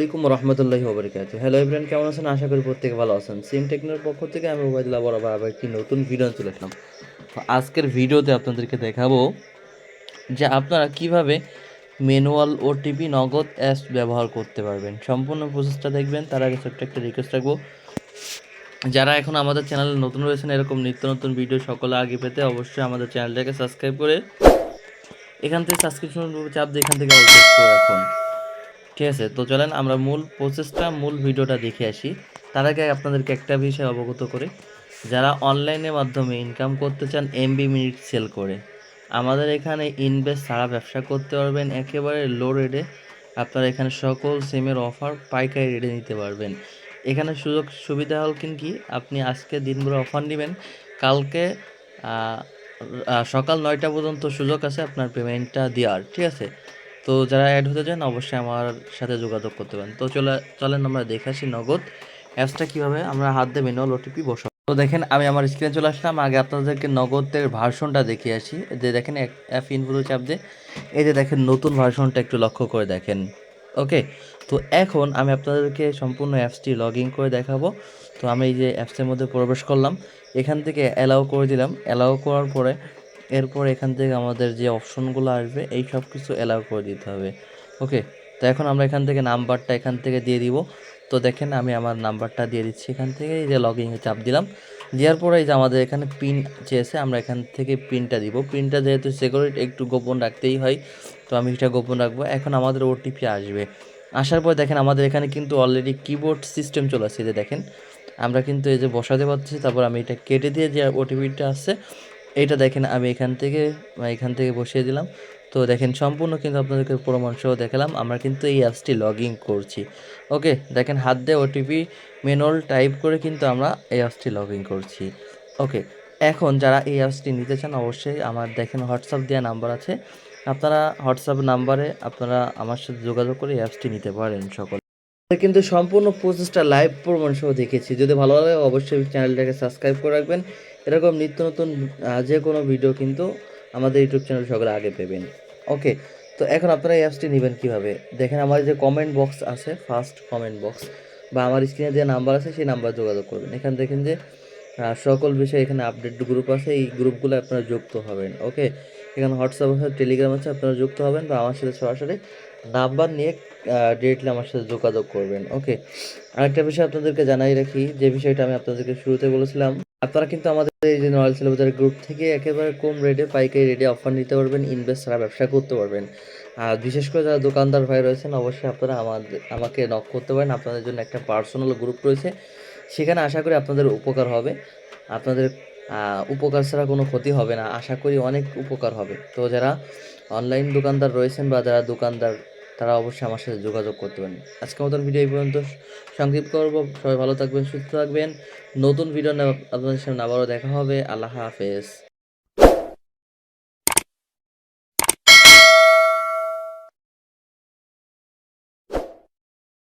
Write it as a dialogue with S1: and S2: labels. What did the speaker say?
S1: আসসালামাইকুম রহমতুল্লাহি ওবরিকাত hello everyone কেমন আছেন? আশা করি প্রত্যেকে ভালো আছেন। সিম টেকনোর পক্ষ থেকে আমি ওবায়দুল্লাহ বরাবর আবার একটি নতুন ভিডিও চলে আসলাম। আজকের ভিডিওতে আপনাদেরকে দেখাবো যে আপনারা কীভাবে ম্যানুয়াল ওটিপি নগদ অ্যাপস ব্যবহার করতে পারবেন। সম্পূর্ণ প্রসেসটা দেখবেন, তার আগে ছোট্ট একটা রিকোয়েস্ট রাখব। যারা এখন আমাদের চ্যানেলে নতুন রয়েছেন, এরকম নিত্য নতুন ভিডিও সকলে আগে পেতে অবশ্যই আমাদের চ্যানেলটাকে সাবস্ক্রাইব করে এখান থেকে সাবস্ক্রিপশন চাপ দিয়ে এখান থেকে অল রাখুন। ঠিক আছে, তো চলেন আমরা মূল প্রসেসটা মূল ভিডিওটা দেখে আসি। তার আগে আপনাদেরকে একটা বিষয় অবগত করে। যারা অনলাইনের মাধ্যমে ইনকাম করতে চান এমবি মিনিট সেল করে। আমাদের এখানে ইনভেস্ট ছাড়া ব্যবসা করতে পারবেন, একেবারে লো রেটে আপনারা এখানে সকল সিমের অফার পাইকারি রেটে নিতে পারবেন। এখানে সুযোগ সুবিধা হল কি আপনি আজকে দিনভর অফার নেবেন। কালকে সকাল নয়টা পর্যন্ত সুযোগ আছে আপনার পেমেন্টটা দেওয়ার, ঠিক আছে? তো যারা অ্যাড হতে চান, অবশ্যই আমার সাথে যোগাযোগ করতে পারেন। তো চলে, চলেন আমরা দেখে আসি নগদ। অ্যাপসটা কীভাবে? আমরা হাত দিয়ে ম্যানুয়াল ওটিপি বসাবো তো দেখেন, আমি আমার স্ক্রিনে চলে আসলাম। আগে আপনাদেরকে নগদের ভার্সনটা দেখিয়ে আসি। যে দেখেন অ্যাপ ইনপুটো চাপ দিয়ে। এই যে দেখেন, নতুন ভার্সনটা একটু লক্ষ্য করে দেখেন। ওকে? তো এখন আমি আপনাদেরকে সম্পূর্ণ অ্যাপসটি লগ ইন করে দেখাবো। তো আমি এই যে অ্যাপসের মধ্যে প্রবেশ করলাম। এখান থেকে অ্যালাউ করে দিলাম। অ্যালাউ করার পরে এরপর এখান থেকে আমাদের যে অপশনগুলো আসবে, এই সব কিছু অ্যালাউ করে দিতে হবে। ওকে তো এখন আমরা এখান থেকে নাম্বারটা এখান থেকে দিয়ে দিব। তো দেখেন আমি আমার নাম্বারটা দিয়ে দিচ্ছি এখান থেকে, এই যে লগ চাপ দিলাম। দেওয়ার পরে এই যে আমাদের এখানে পিন চেয়েছে আমরা এখান থেকে পিনটা দিব। পিনটা যেহেতু সিকিউরিটি একটু গোপন রাখতেই হয়, তো আমি এটা গোপন রাখব। এখন আমাদের ওটিপি আসবে। আসার পর দেখেন আমাদের এখানে কিন্তু অলরেডি কিবোর্ড সিস্টেম চলে আসছে যে দেখেন। আমরা কিন্তু এই যে বসাতে পারছি তারপর আমি এটা কেটে দিয়ে যে ওটিপিটা আসছে এইটা দেখেন, আমি এখান থেকে এখান থেকে বসিয়ে দিলাম। তো দেখেন, সম্পূর্ণ কিন্তু আপনাদেরকে প্রমাণ সহ দেখালাম। আমরা কিন্তু এই অ্যাপসটি লগ ইন করছি। ওকে, দেখেন, হাত দিয়ে ওটিপি ম্যানুয়াল টাইপ করে কিন্তু আমরা এই অ্যাপসটি লগ ইন করছি। ওকে, এখন যারা এই অ্যাপসটি নিতে চান, অবশ্যই আমার দেখেন, হোয়াটসঅ্যাপ দেওয়া নাম্বার আছে। আপনারা হোয়াটসঅ্যাপ নাম্বারে আপনারা আমার সাথে যোগাযোগ করে এই অ্যাপসটি নিতে পারেন সকল। কিন্তু সম্পূর্ণ প্রসেসটা লাইভ প্রমাণ সহ দেখেছি। যদি ভালো লাগে, অবশ্যই চ্যানেলটাকে সাবস্ক্রাইব করে রাখবেন। এরকম নিত্য নতুন যে কোনো ভিডিও কিন্তু আমাদের ইউটিউব চ্যানেল সকলে আগে পেবেন। ওকে তো এখন আপনারা এই অ্যাপসটি নেবেন কীভাবে? দেখেন আমার যে কমেন্ট বক্স আছে ফার্স্ট কমেন্ট বক্স বা আমার স্ক্রিনে যে নাম্বার আছে, সেই নাম্বার যোগাযোগ করবেন। এখানে দেখেন যে সকল বিষয়ে এখানে আপডেট গ্রুপ আছে, এই গ্রুপগুলো আপনারা যুক্ত হবেন। ওকে এখানে হোয়াটসঅ্যাপ আছে টেলিগ্রাম আছে, আপনারা যুক্ত হবেন, বা আমার সাথে সরাসরি নাম্বার নিয়ে ডিরেক্টলি আমার সাথে যোগাযোগ করবেন। ওকে আরেকটা বিষয় আপনাদেরকে জানাই রাখি, যে বিষয়টা আমি আপনাদেরকে শুরুতে বলেছিলাম, আপনারা কিন্তু আমাদের এই যে নয়াল সেলেবাজার গ্রুপ থেকে একেবারে কম রেটে পাইকারি রেটে অফার নিতে পারবেন ইনভেস্ট ছাড়া ব্যবসা করতে পারবেন। আর বিশেষ করে যারা দোকানদার ভাই রয়েছেন, অবশ্যই আপনারা আমাদের, আমাকে নক করতে পারেন। আপনাদের জন্য একটা পার্সোনাল গ্রুপ রয়েছে। সেখানে আশা করি আপনাদের উপকার হবে। আপনাদের উপকার ছাড়া কোনো ক্ষতি হবে না। আশা করি অনেক উপকার হবে। তো যারা অনলাইন দোকানদার রয়েছেন বা যারা দোকানদার তারা অবশ্যই আমার সাথে যোগাযোগ করতে পারেন। আজকের মতন ভিডিও এই পর্যন্ত। সংক্ষিপ্ত করব। সবাই ভালো থাকবেন, সুস্থ থাকবেন। নতুন ভিডিও আপনাদের সামনে আবারও দেখা হবে। আল্লাহ হাফেজ।